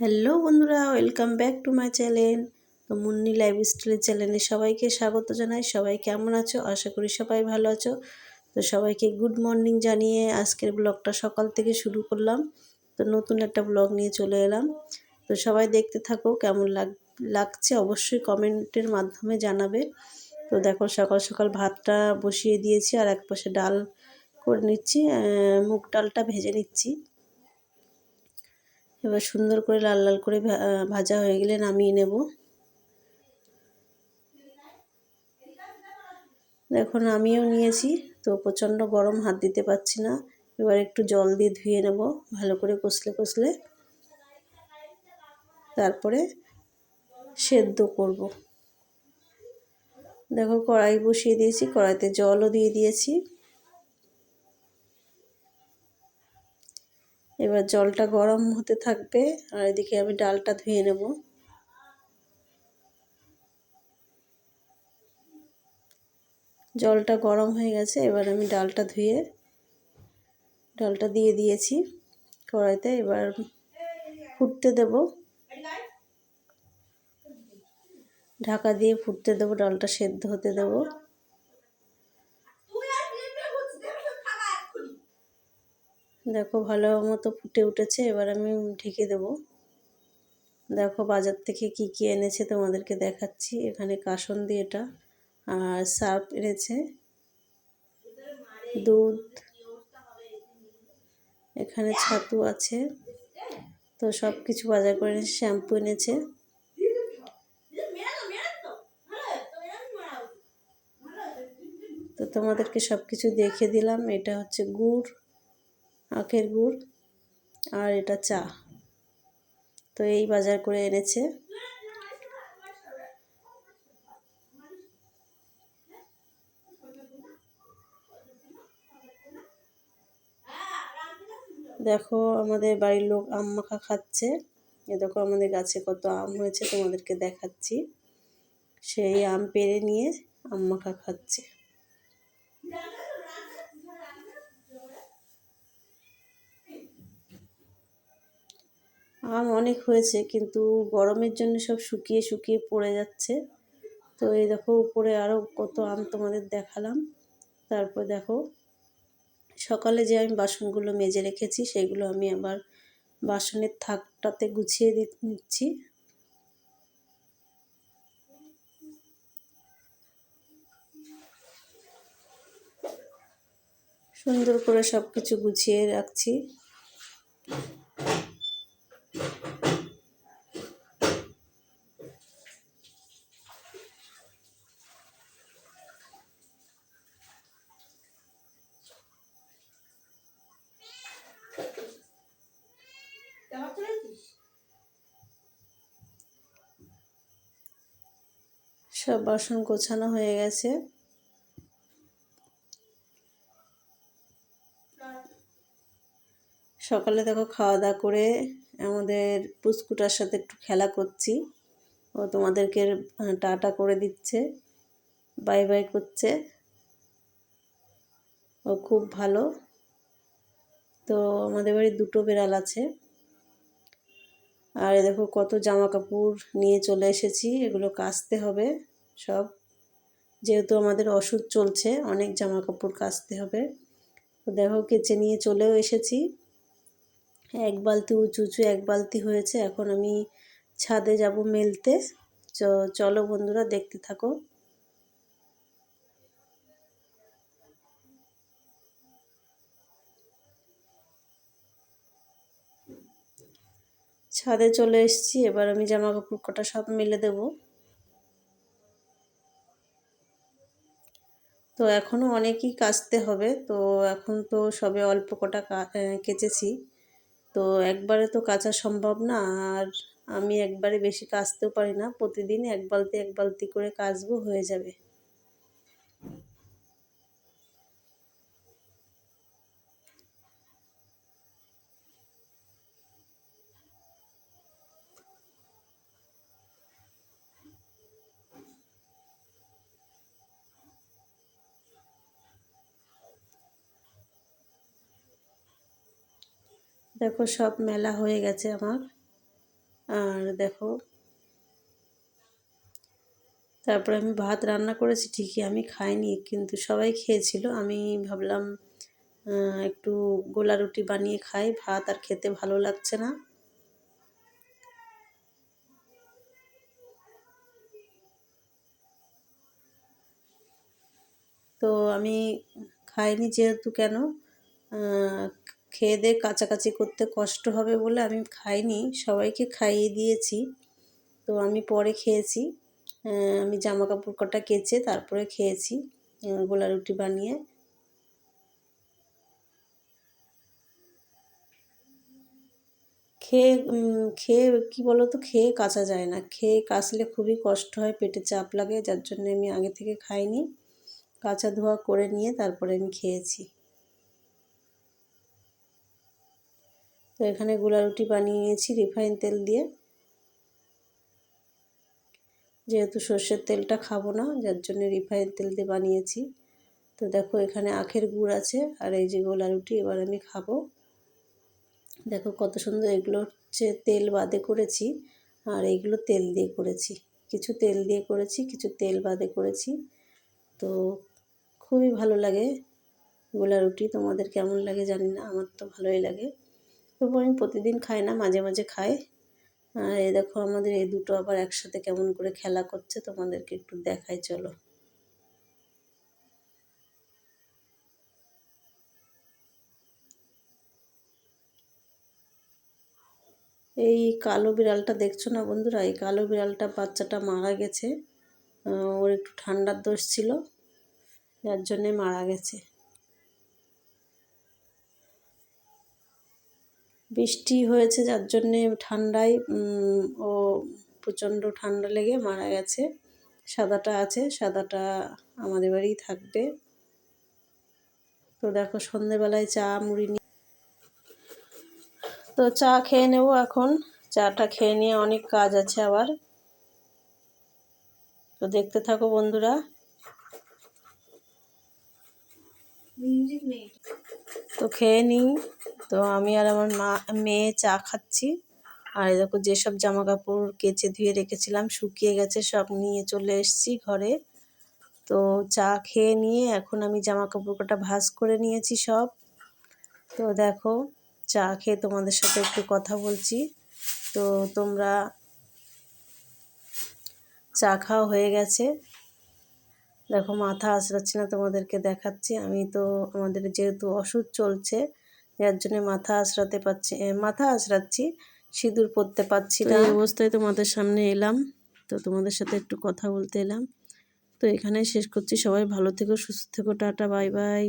Hello বন্ধুরা, welcome back to my channel. তো Munni life স্টাইলের চ্যানেলে সবাইকে স্বাগত জানাই। সবাই কেমন আছো? আশা করি সবাই ভালো আছো। তো সবাইকে গুড মর্নিং জানিয়ে আজকের ব্লগটা সকাল থেকে শুরু করলাম। তো নতুন একটা ব্লগ নিয়ে চলে এলাম। তো সবাই দেখতে থাকো, কেমন লাগ, লাগছে অবশ্যই কমেন্টের মাধ্যমে জানাবে। তো দেখো সকাল সকাল ভাতটা বসিয়ে দিয়েছি আর এক পাশে ডাল করে নিচ্ছি মুগ ডালটা ভেজে নিচ্ছি। এবার সুন্দর করে লাল লাল করে ভাজা হয়ে গেলে নামিয়ে নেব। দেখো নামিয়েও নিয়েছি, তো প্রচণ্ড গরম, হাত দিতে পারছি না। এবার একটু জল দিয়ে ধুয়ে নেব, ভালো করে কষলে কষলে। তারপরে সেদ্ধ করব। দেখো কড়াই বসিয়ে দিয়েছি, কড়াইতে জলও দিয়ে দিয়েছি। এবার জলটা গরম হতে থাকবে, আর এদিকে আমি ডালটা ধুয়ে নেব। জলটা গরম হয়ে গেছে, এবার আমি ডালটা ধুয়ে, ডালটা দিয়ে দিয়েছি কড়াইতে, এবার ফুটতে দেব। ঢাকা দিয়ে ফুটতে দেবো, ডালটা সেদ্ধ হতে দেবো। দেখো ভালো মতো ফুটে উঠেছে, এবার আমি ঢেকে দেব। দেখো বাজার থেকে কি কি এনেছে তোমাদেরকে দেখাচ্ছি। এখানে কাসন্দি এটা, আর সার্ফ এনেছে। দুধ, এখানে ছাতু আছে। তো সব কিছু বাজার করে এনেছে, শ্যাম্পু এনেছে। তো তোমাদেরকে সব কিছু দেখে দিলাম, এটা হচ্ছে গুড়। আখের গুড় আর এটা চা। তো এই বাজার করে এনেছে। দেখো আমাদের বাড়ির লোক আম মাখা খাচ্ছে। এ দেখো আমাদের গাছে কত আম হয়েছে, তোমাদেরকে দেখাচ্ছি। সেই আম পেরে নিয়ে আম মাখা খাচ্ছে। আম অনেক হয়েছে, কিন্তু গরমের জন্য সব শুকিয়ে শুকিয়ে পড়ে যাচ্ছে। তো এই দেখো, উপরে আরও কত আম তোমাদের দেখালাম। তারপর দেখো, সকালে যে আমি বাসনগুলো মেজে রেখেছি, সেগুলো আমি আবার বাসনের থাকটাতে গুছিয়ে নিচ্ছি। সুন্দর করে সব কিছু গুছিয়ে রাখছি। সব বাসন গোছানো হয়ে গেছে। সকালে দেখো খাওয়া দাওয়া করে আমাদের পুচকুটার সাথে একটু খেলা করছি। ও তোমাদেরকে টাটা করে দিচ্ছে। বাই বাই করছে। ও খুব ভালো। তো আমাদের বাড়ি দুটো বেড়াল আছে। আর দেখো কত জামা কাপড় নিয়ে চলে এসেছি। এগুলো কাচতে হবে। সব। যেহেতু আমাদের অসুখ চলছে, অনেক জামা কাপড় কাচতে হবে। তো দেখো, কেচে নিয়ে চলেও এসেছি। এক বালতি উঁচু উঁচু এক বালতি হয়েছে, এখন আমি ছাদে যাব মেলতে। চলো বন্ধুরা, দেখতে থাকো। ছাদে চলে এসেছি, এবার আমি জামা কাপড় কটা সব মেলে দেব। তো এখনও অনেকই কাচতে হবে। তো এখন তো সবে অল্প কটা কেচেছি। তো একবারে তো কাচা সম্ভব না। আর আমি একবারে বেশি কাচতেও পারি না। প্রতিদিন এক বালতি এক বালতি করে কাচবো, হয়ে যাবে। দেখো সব মেলা হয়ে গেছে আমার। আর দেখো, তারপরে আমি ভাত রান্না করেছি, ঠিকই আমি খাইনি, কিন্তু সবাই খেয়েছিল। আমি ভাবলাম একটু গোলা রুটি বানিয়ে খাই, ভাত আর খেতে ভালো লাগছে না। তো আমি খাইনি যেহেতু কেন খেয়ে দিয়ে কাছাকাছি করতে কষ্ট হবে বলে আমি খাইনি, সবাইকে খাইয়ে দিয়েছি। তো আমি পরে খেয়েছি। আমি জামা কাপড় কটা কেচে তারপরে খেয়েছি গোলা রুটি বানিয়ে। খেয়ে খেয়ে কী বলো তো খেয়ে কাচা যায় না। খেয়ে কাচলে খুবই কষ্ট হয়, পেটে চাপ লাগে, যার জন্য আমি আগে থেকে খাইনি। কাঁচা ধোয়া করে নিয়ে তারপরে আমি খেয়েছি। তো এখানে গোলা রুটি বানিয়ে নিয়েছি রিফাইন তেল দিয়ে। যেহেতু সর্ষের তেলটা খাব না, যার জন্য রিফাইন তেল দিয়ে বানিয়েছি। তো দেখো এখানে আখের গুড় আছে আর এই যে গোলা রুটি এবার আমি খাব। দেখো কত সুন্দর এগুলো হচ্ছে তেল বাদে করেছি আর এইগুলো তেল দিয়ে করেছি। কিছু তেল দিয়ে করেছি, কিছু তেল বাদে করেছি। তো খুবই ভালো লাগে গোলা রুটি। তোমাদের কেমন লাগে জানি না, আমার তো ভালোই লাগে। তবু আমি প্রতিদিন খাই না, মাঝে মাঝে খাই। আর এই দেখো আমাদের এই দুটো আবার একসাথে কেমন করে খেলা করছে, তোমাদেরকে একটু দেখাই, চলো। এই কালো বিড়ালটা দেখছ না বন্ধুরা? এই কালো বিড়ালটা বাচ্চাটা মারা গেছে। ওর একটু ঠান্ডার দোষ ছিল, যার জন্যে মারা গেছে। বৃষ্টি হয়েছে যার জন্যে ঠান্ডায় ও প্রচণ্ড ঠান্ডা লেগে মারা গেছে। সাদাটা আছে সাদাটা আমাদের বাড়িই থাকবে। তো দেখো সন্ধেবেলায় চা মুড়ি নিয়ে তো চা খেয়ে নেব এখন। চাটা খেয়ে নিয়ে অনেক কাজ আছে আবার। তো দেখতে থাকো বন্ধুরা। তো খেয়ে নিই। তো আমি আর আমার মা, মেয়ে চা খাচ্ছি। আর দেখো যেসব জামা কাপড় কেচে ধুয়ে রেখেছিলাম, শুকিয়ে গেছে, সব নিয়ে চলে এসেছি ঘরে। তো চা খেয়ে নিয়ে এখন আমি জামা কাপড় কটা ভাজ করে নিয়েছি সব। তো দেখো, চা খেয়ে তোমাদের সাথে একটু কথা বলছি। তো তোমরা চা খাওয়া হয়ে গেছে। দেখো মাথা আঁচড়াচ্ছি না তোমাদেরকে দেখাচ্ছি। আমি তো আমাদের যেহেতু ওষুধ চলছে যার জন্য মাথা আশরাতে পারছি মাথা আশরাচ্ছি সিঁদুর পরতে পারছি না। এই অবস্থায় তোমাদের সামনে এলাম। তো তোমাদের সাথে একটু কথা বলতে এলাম। তো এখানে শেষ করছি। সবাই ভালো থেকো সুস্থ থেকো টাটা বাই বাই।